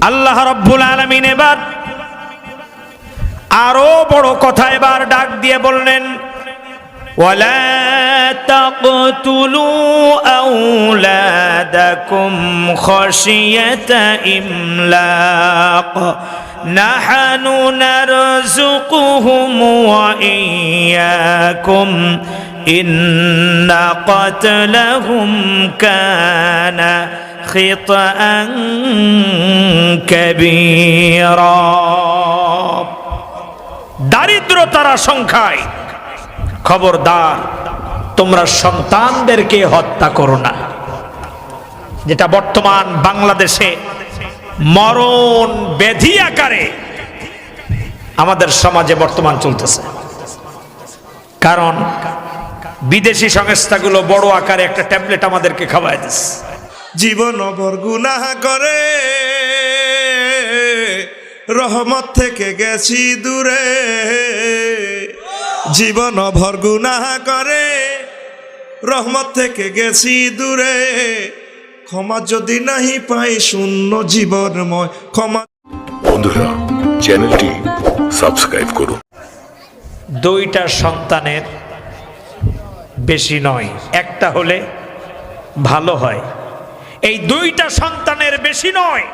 আল্লাহ রব্বুল আলমিন এবার আরো বড় কথা এবার ডাক দিয়ে বললেন ولا تقتلوا أولادكم خشية إملاق نحن نرزقهم وإياكم إن قتلهم كان خطأ كبيرا দারিদ্রতার সংখ্যায় খবরদার তোমরা সন্তানদেরকে হত্যা করো না যেটা বর্তমান বাংলাদেশে মরণ ব্যাধি আকারে আমাদের সমাজে বর্তমান চলতেছে কারণ বিদেশি সংস্থাগুলো বড় আকারে একটা ট্যাবলেট আমাদেরকে খাওয়াই দিচ্ছে জীবন ভর গুনাহ করে। রহমত থেকে গেছি দূরে। জীবন ভর গুনাহ করে। রহমত থেকে গেছি দূরে। ক্ষমা যদি নাহি পাই শূন্য জীবনময়। ক্ষমা বন্ধুরা চ্যানেলটি সাবস্ক্রাইব করুন। দুইটা সন্তানের বেশি নয় একটা হলে ভালো হয়। এই দুইটা সন্তানের বেশি নয়,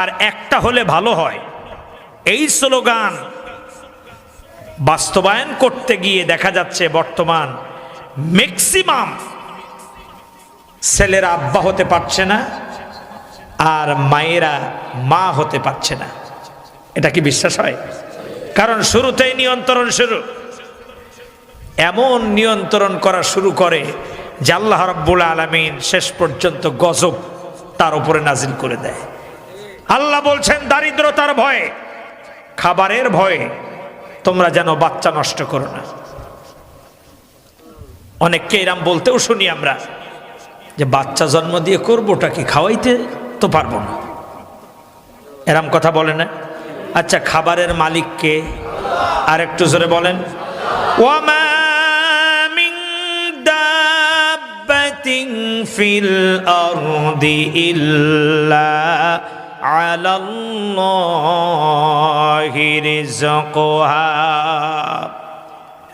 আর একটা হলে ভালো হয়। এই স্লোগান বাস্তবায়ন করতে গিয়ে দেখা যাচ্ছে বর্তমান ম্যাক্সিমাম ছেলেরা আব্বা হতে পারছে না, আর মায়েরা মা হতে পারছে না। এটা কি বিশ্বাস হয়? কারণ শুরুতেই নিয়ন্ত্রণ শুরু। এমন নিয়ন্ত্রণ করা শুরু করে যে আল্লাহ রব্বুল আলমিন শেষ পর্যন্ত গজব তার উপরে নাজিল করে দেয়। আল্লাহ বলছেন, দারিদ্রতার ভয়ে, খাবারের ভয়ে তোমরা যেন বাচ্চা নষ্ট করো না। অনেককে এরাম বলতেও শুনি আমরা যে, বাচ্চা জন্ম দিয়ে করবোটা কি, খাওয়াইতে তো পারব না। এরাম কথা বলে না। আচ্ছা খাবারের মালিককে আর একটু জোরে বলেন। ওয়ামা ইল্লা আলাল্লাহি রিজকুহা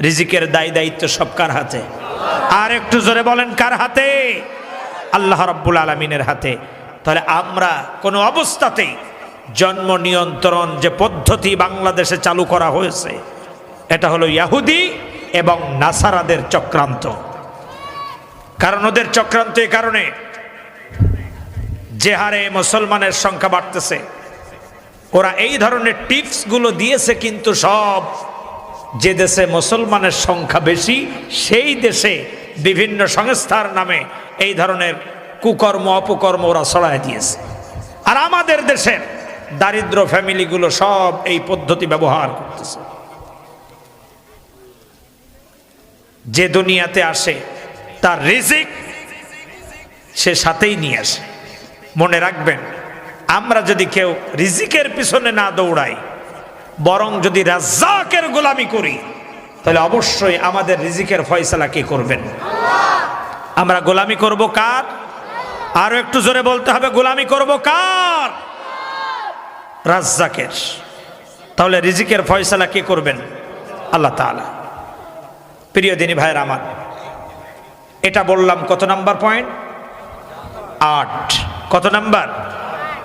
রিজিকের দায় দায়িত্ব সব কার হাতে? আর একটু জোরে বলেন, কার হাতে? আল্লাহ রাব্বুল আলমিনের হাতে। তাহলে আমরা কোনো অবস্থাতেই জন্ম নিয়ন্ত্রণ যে পদ্ধতি বাংলাদেশে চালু করা হয়েছে, এটা হলো ইয়াহুদি এবং নাসারাদের চক্রান্ত। কারণ ওদের চক্রান্ত এই কারণে। যে হারে মুসলমানের সংখ্যা বাড়তেছে, ওরা এই ধরনের টিপসগুলো দিয়েছে কিন্তু সব যে দেশে মুসলমানের সংখ্যা বেশি, সেই দেশে বিভিন্ন সংস্থার নামে এই ধরনের কুকর্ম, অপকর্ম ওরা ছড়ায় দিয়েছে। আর আমাদের দেশের দারিদ্র ফ্যামিলিগুলো সব এই পদ্ধতি ব্যবহার করতেছে। যে দুনিয়াতে আসে তার রিজিক সে সাথেই নিয়ে আসে। মনে রাখবেন, আমরা যদি কেউ রিজিকের পিছনে না দৌড়াই, বরং যদি রাজ্জাকের গোলামি করি, তাহলে অবশ্যই আমাদের রিজিকের ফয়সালা কে করবেন? আমরা গোলামি করব কার? আরও একটু জোরে বলতে হবে, গোলামি করব কার? রাজ্জাকের। তাহলে রিজিকের ফয়সালা কে করবেন? আল্লাহ তাআলা। প্রিয় দিনী ভাইয়ের আমার এটা বললাম কত নাম্বার পয়েন্ট? আট। কত নাম্বার?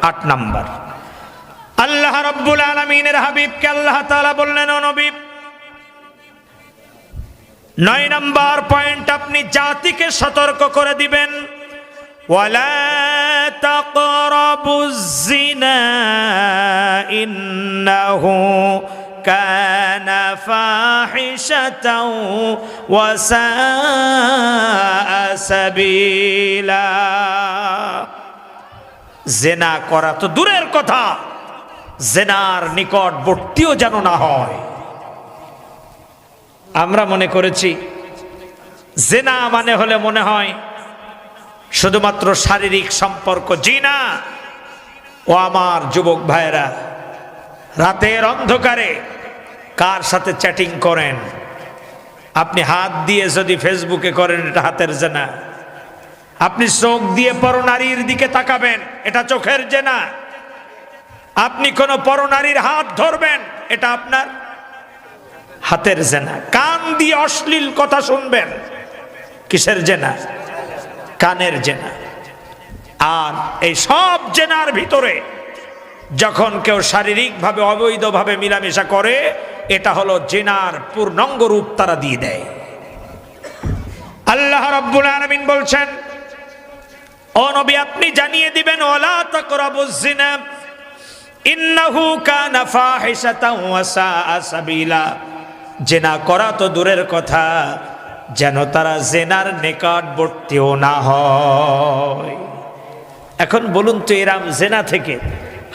আট নাম্বার। আল্লাহ রব্বুল আলমিনের হাবিবকে আল্লাহ তালা বললেন, ও নবী, নয় নাম্বার পয়েন্ট আপনি জাতিকে সতর্ক করে দিবেন। ওয়ালা জিনা ওয়া সাআ সাবিলা জেনা করা তো দূরের কথা। জেনার নিকটবর্তীও যেন না হয়। আমরা মনে করেছি, জেনা মানে হলে মনে হয় শুধুমাত্র শারীরিক সম্পর্ক, জি না। ও আমার যুবক ভাইয়েরা, রাতের অন্ধকারে কার সাথে চ্যাটিং করেন? আপনি হাত দিয়ে যদি ফেসবুকে করেন, এটা হাতের জেনা। আপনি চোখ দিয়ে পর নারীর দিকে তাকাবেন, এটা চোখের জেনা। আপনি কোন পরনারীর হাত ধরবেন, এটা আপনার হাতের জেনা। কান দিয়ে অশ্লীল কথা শুনবেন, কিসের জেনা? কানের জেনা। আর এই সব জেনার ভিতরে যখন কেউ শারীরিকভাবে, অবৈধভাবে মিলামেশা করে এটা হলো জেনার পূর্ণাঙ্গ রূপ তারা দিয়ে দেয়। আল্লাহ রাব্বুল আলামিন বলছেন, ও নবী, আপনি জানিয়ে দিবেন ওলা তাকরাবুজ জিনা ইন্নাহু কানা ফাহিশাতাও ওয়া সাআ সাবিলা। জেনা করা তো দূরের কথা, যেন তারা জেনার নিকটবর্তীও না হয়। এখন বলুন তো, এরাম জেনা থেকে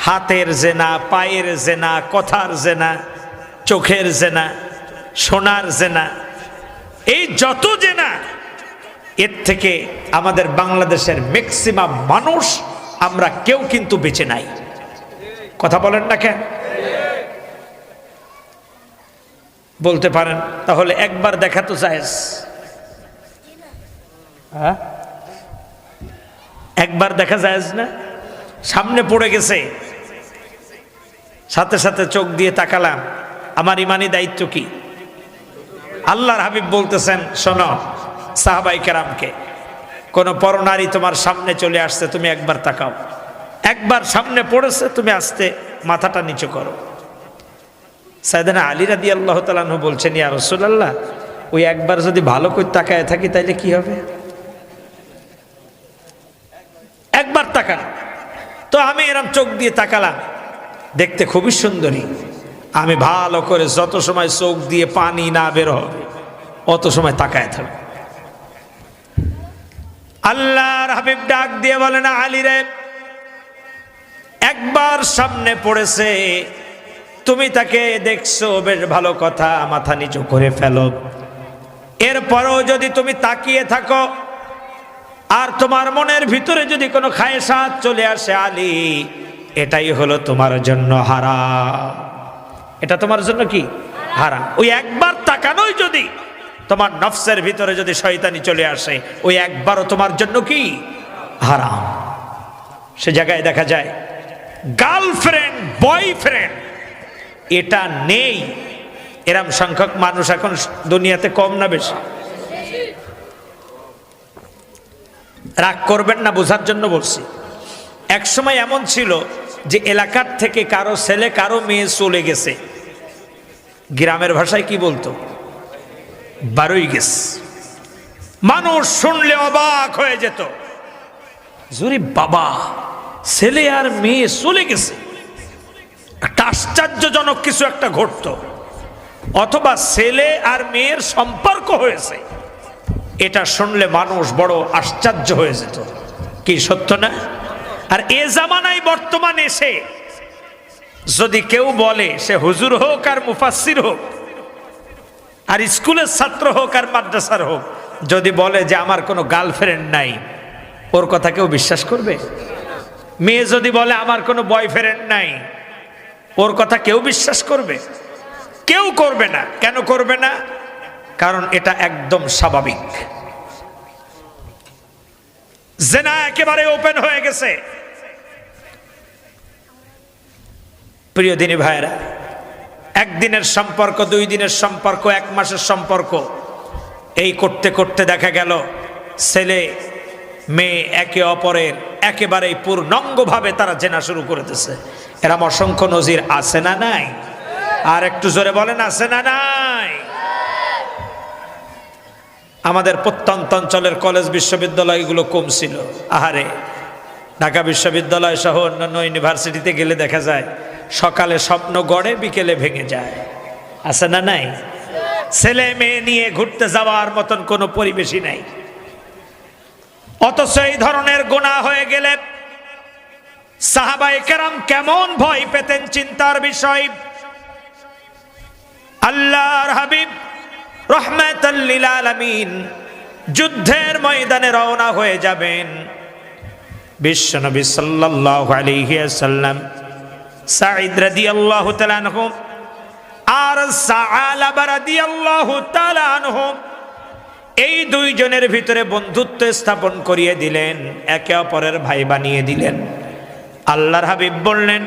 হাতের জেনা, পায়ের জেনা, কথার জেনা চোখের জেনা, সোনার জেনা, এই যত জেনা, এর থেকে আমাদের বাংলাদেশের ম্যাক্সিমাম মানুষ আমরা কেউ কিন্তু বেঁচে নাই। কথা বলেন না কেন? বলতে পারেন, তাহলে একবার দেখা তো জায়েজ। হ্যাঁ? একবার দেখা জায়েজ না? সামনে পড়ে গেছে। সাথে সাথে চোখ দিয়ে তাকালাম। আমার ইমানি দায়িত্ব কি? আল্লাহর হাবিব বলতেছেন, শোনো, সাহাবাই কেরামকে, কোন পরনারী তোমার সামনে চলে আসছে, তুমি একবার তাকাও। একবার সামনে পড়েছে, তুমি আসতে মাথাটা নিচু করো। সাইদানা আলী রাদি আল্লাহ তালাহ বলছেন, ইয়া রসুল্লাহ ওই একবার যদি ভালো করে তাকায় থাকি, তাইলে কি হবে? একবার তাকান তো আমি এরম চোখ দিয়ে তাকালাম, দেখতে খুবই সুন্দরী। আমি ভালো করে যত সময় চোখ দিয়ে পানি না বের হবে, অত সময় তাকায় থাকব। আল্লাহর হাবিব ডাক দিয়ে বলেন, আলী রে, একবার সামনে পড়েছে, তুমি তাকে দেখছ, বেশ ভালো কথা, মাথা নিচু করে ফেলো। এরপরও যদি তুমি তাকিয়ে থাকো, আর তোমার মনের ভিতরে যদি কোনো খায়সাত চলে আসে, আলী, এটাই হলো তোমার জন্য হারাম। এটা তোমার জন্য কি? হারাম। ওই একবার তাকানোই যদি তোমার নফসের ভিতরে যদি শয়তানি চলে আসে, ওই একবারও তোমার জন্য কি? হারাম। সে জায়গায় দেখা যায়, গার্লফ্রেন্ড, বয়ফ্রেন্ড, এটা নেই। এরম সংখ্যক মানুষ এখন দুনিয়াতে কম না বেশি। রাগ করবেন না, বোঝার জন্য বলছি। এক সময় এমন ছিল যে এলাকার থেকে কারও ছেলে, কারও মেয়ে চলে গেছে। গ্রামের ভাষায় কি বলতো? বারোই গেছে মানুষ শুনলে অবাক হয়ে যেত। জুরি বাবা, ছেলে আর মেয়ে চলে গেছে। একটা আশ্চর্যজনক কিছু একটা ঘটত। অথবা ছেলে আর মেয়ের সম্পর্ক হয়েছে। এটা শুনলে মানুষ বড় আশ্চর্য হয়ে যেত। কি সত্য না? আর এ জামানায় বর্তমান এসে যদি কেউ বলে সে হুজুর হোক আর মুফাসির হোক, আর স্কুলের ছাত্র হোক আর মাদ্রাসার হোক, যদি বলে যে আমার কোনো গার্লফ্রেন্ড নাই, ওর কথা কেউ বিশ্বাস করবে? মেয়ে যদি বলে আমার কোনো বয়ফ্রেন্ড নাই, ওর কথা কেউ বিশ্বাস করবে? কেউ করবে না। কেন করবে না? কারণ এটা একদম স্বাভাবিক। জেনা একেবারে ওপেন হয়ে গেছে। প্রিয় দিনী ভাইরা একদিনের সম্পর্ক, দুই দিনের সম্পর্ক, এক মাসের সম্পর্ক, এই করতে করতে দেখা গেল ছেলে, মেয়ে, একে অপরের একেবারেই পূর্ণাঙ্গভাবে তারা জেনা শুরু করেছে এরম অসংখ্য নজির আছে না নাই? আর একটু জোরে বলেন, আছে না নাই? আমাদের প্রত্যন্ত অঞ্চলের কলেজ বিশ্ববিদ্যালয়গুলো কম ছিল। আহারে, ঢাকা বিশ্ববিদ্যালয় সহ অন্যান্য ইউনিভার্সিটিতে গেলে দেখা যায় সকালে স্বপ্ন গড়ে, বিকেলে ভেঙে যায়। আছে না নাই? ছেলে মেয়ে নিয়ে ঘুরতে যাওয়ার মতন কোনো পরিবেশই নাই। অথচ এই ধরনের গোনা হয়ে গেলে সাহাবাই কেরাম কেমন ভয় পেতেন চিন্তার বিষয়। আল্লাহর হাবিব রহমাতাল্লিল আলামিন যুদ্ধের ময়দানে রওনা হয়ে যাবেন। বিশ্বনবী সাল্লাল্লাহু আলাইহি ওয়াসাল্লাম সাঈদ রাদিয়াল্লাহু তাআলা আনহু, আর সাআলাবা রাদিয়াল্লাহু তাআলা আনহু, এই দুইজনের ভিতরে বন্ধুত্ব স্থাপন করিয়ে দিলেন, একে অপরের ভাই বানিয়ে দিলেন। আল্লাহর হাবিব বললেন,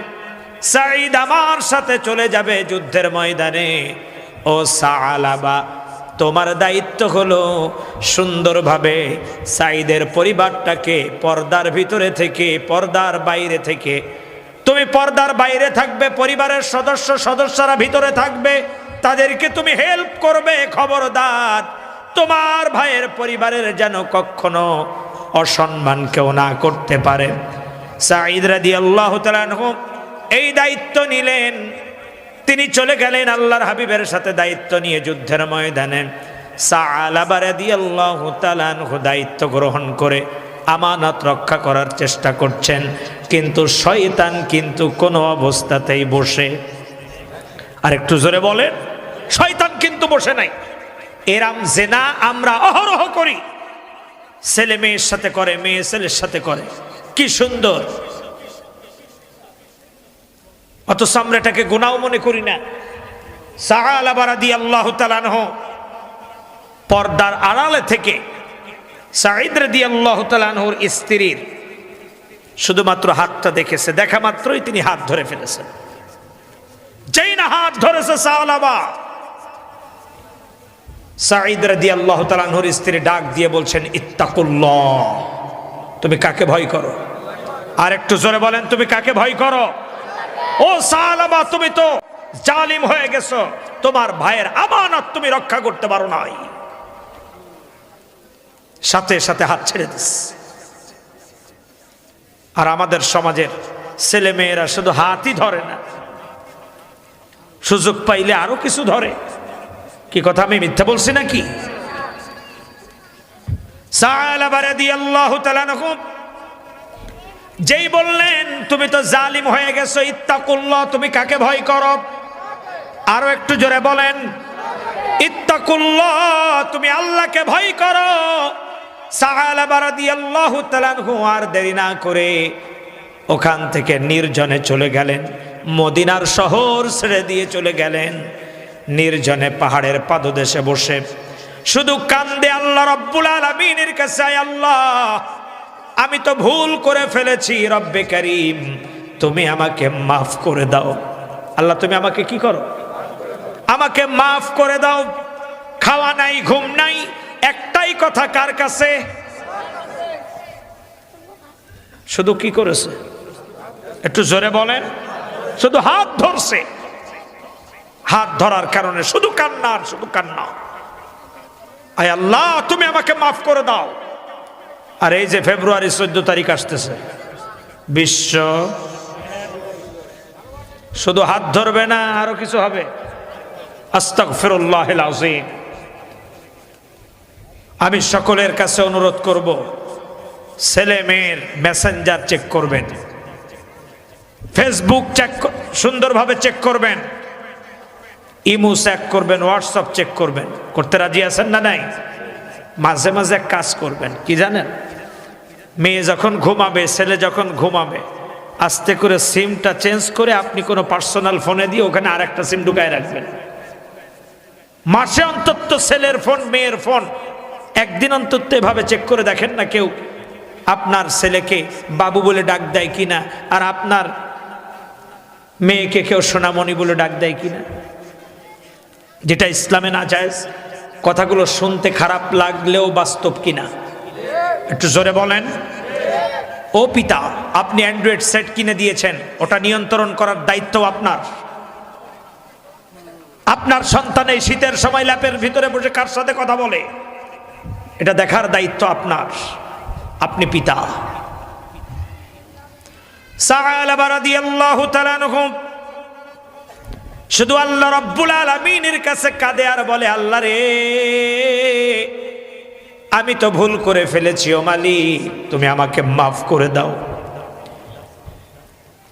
সাঈদ আমার সাথে চলে যাবে যুদ্ধের ময়দানে। ও সালাবা তোমার দায়িত্ব হলো সুন্দরভাবে সাইদের পরিবারটাকে পর্দার ভিতরে থেকে, পর্দার বাইরে থেকে তুমি পর্দার বাইরে থাকবে, পরিবারের সদস্য, সদস্যরা ভিতরে থাকবে, তাদেরকে তুমি হেল্প করবে, খবরদার। তোমার ভাইয়ের পরিবারের যেন কখনো অসম্মান কেউ না করতে পারে। রাদি আল্লাহ এই দায়িত্ব নিলেন। তিনি চলে গেলেন আল্লাহর হাবিবের সাথে দায়িত্ব নিয়ে যুদ্ধের ময়দানে। সালাবারাদিয়াল্লাহু তাআলাহু দায়িত্ব গ্রহণ করে আমানত রক্ষা করার চেষ্টা করছেন, কিন্তু শয়তান কিন্তু কোনো অবস্থাতেই বসে। আর একটু জোরে বলেন, শয়তান কিন্তু বসে নাই। এরাম জেনা আমরা অহরহ করি। ছেলে মেয়ের সাথে করে, মেয়ে ছেলের সাথে করে। কি সুন্দর। অথচ আমরা এটাকে গুনাও মনে করি না। সাহা সাহালাবারাদি আল্লাহ তালানহ পর্দার আড়ালে থেকে সাঈদ রাদি আল্লাহ তালানহর স্ত্রীর শুধুমাত্র হাতটা দেখেছে, দেখা মাত্রই তিনি হাত ধরে ফেলেছেন। যেই না হাত ধরেছে সাহালাবা সাঈদ রাদি আল্লাহ তালানহর স্ত্রী ডাক দিয়ে বলছেন, ইত্তাকুল্লাহ, তুমি কাকে ভয় করো? আর একটু জোরে বলেন, তুমি কাকে ভয় করো? ও সালাবা তুমি তো জালিম হয়ে গেছো। তোমার ভাইয়ের আমানত তুমি রক্ষা করতে পারো নাই। সাথে সাথে হাত ছেড়ে দিস। আর আমাদের সমাজের ছেলে মেয়েরা শুধু হাতই ধরে না। সুযোগ পাইলে আরও কিছু ধরে। কি কথা আমি মিথ্যা বলছি নাকি? যেই বললেন, তুমি তো জালিম হয়ে গেছো, ইত্তাকুল্লাহ, তুমি কাকে ভয় করো? আরও একটু জোরে বলেন ইত্তা ইত্তাকুল্লাহ, তুমি আল্লাহকে ভয় করো। আর দেরি না করে ওখান থেকে নির্জনে চলে গেলেন, মদিনার শহর ছেড়ে দিয়ে চলে গেলেন। নির্জনে পাহাড়ের পাদদেশে বসে শুধু কান্দে আল্লাহ রব্বুল আলমিনের কাছে আল্লাহ, আমি তো ভুল করে ফেলেছি, রব্বে করিম, তুমি আমাকে মাফ করে দাও। আল্লাহ, তুমি আমাকে কি করো? আমাকে মাফ করে দাও। খাওয়া নাই, ঘুম নাই কথা কার কাছে? শুধু কি করেছে? একটু জোরে বলেন। শুধু হাত ধরছে। হাত ধরার কারণে শুধু কান্না আর শুধু কান্না। আয় আল্লাহ, তুমি আমাকে মাফ করে দাও। আর এই যে ফেব্রুয়ারি চোদ্দ তারিখ আসতেছে, বিশ্ব শুধু হাত ধরবে না, আরও কিছু হবে। আস্তাক ফিরুল্লাহ আজিম আমি সকলের কাছে অনুরোধ করব, ছেলে মেয়ের মেসেঞ্জার চেক করবেন। ফেসবুক চেক সুন্দরভাবে চেক করবেন। ইমু চেক করবেন হোয়াটসঅ্যাপ চেক করবেন। করতে রাজি আছেন না নাই? মাঝে মাঝে কাজ করবেন, কি জানেন? মেয়ে যখন ঘুমাবে, ছেলে যখন ঘুমাবে, আস্তে করে সিমটা চেঞ্জ করে আপনি কোনো পার্সোনাল ফোনে দিয়ে ওখানে আর একটা সিম ঢুকায় রাখবেন। মাসে অন্তত ছেলের ফোন মেয়ের ফোন একদিন অন্তত এভাবে চেক করে দেখেন না কেউ আপনার ছেলেকে বাবু বলে ডাক দেয় কিনা, আর আপনার মেয়েকে কেউ সোনামণি বলে ডাক দেয় কিনা। যেটা ইসলামে না যায় কথাগুলো শুনতে খারাপ লাগলেও বাস্তব কিনা। একটু জোরে বলেন। ও পিতা, আপনি অ্যান্ড্রয়েড সেট কিনে দিয়েছেন, ওটা নিয়ন্ত্রণ করার দায়িত্ব আপনার। আপনার সন্তান এই শীতের সময় ল্যাপের ভিতরে বসে কার সাথে কথা বলে? এটা দেখার দায়িত্ব আপনার। আপনি পিতা। শুধু আল্লাহ রব্বুল আলমিনের কাছে কাঁদে আর বলে, আল্লাহ রে, আমি তো ভুল করে ফেলেছি ও মালিক, তুমি আমাকে মাফ করে দাও।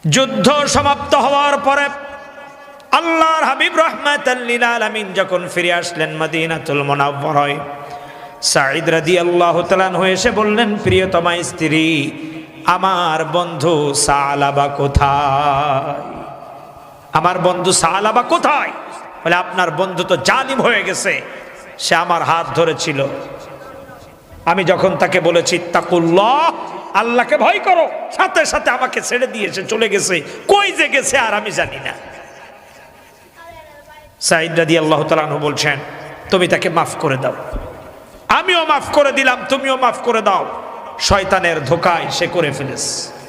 যুদ্ধ সমাপ্ত হওয়ার পরে আল্লাহর হাবিব রহমাতাল্লিল আলামিন যখন ফিরে আসলেন মদিনাতুল মুনাওয়ারায় সাঈদ রাজি আল্লাহ তালানহ এসে বললেন, প্রিয়তমা স্ত্রী, আমার বন্ধু সালাবা কোথায়? আমার বন্ধু সালাবা কোথায়? বলে, আপনার বন্ধু তো জালিম হয়ে গেছে, সে আমার হাত ধরেছিল। আমি যখন তাকে বলেছি তাকুল্লাহ আল্লাহকে ভয় করো, সাথে সাথে আমাকে ছেড়ে দিয়েছে চলে গেছে, কই যে গেছে আর আমি জানি না। সাঈদ রাজি আল্লাহ তালু বলছেন, তুমি তাকে মাফ করে দাও। আমিও মাফ করে দিলাম তুমিও মাফ করে দাও। শয়তানের ধোকায় সে করে ফেলেছে।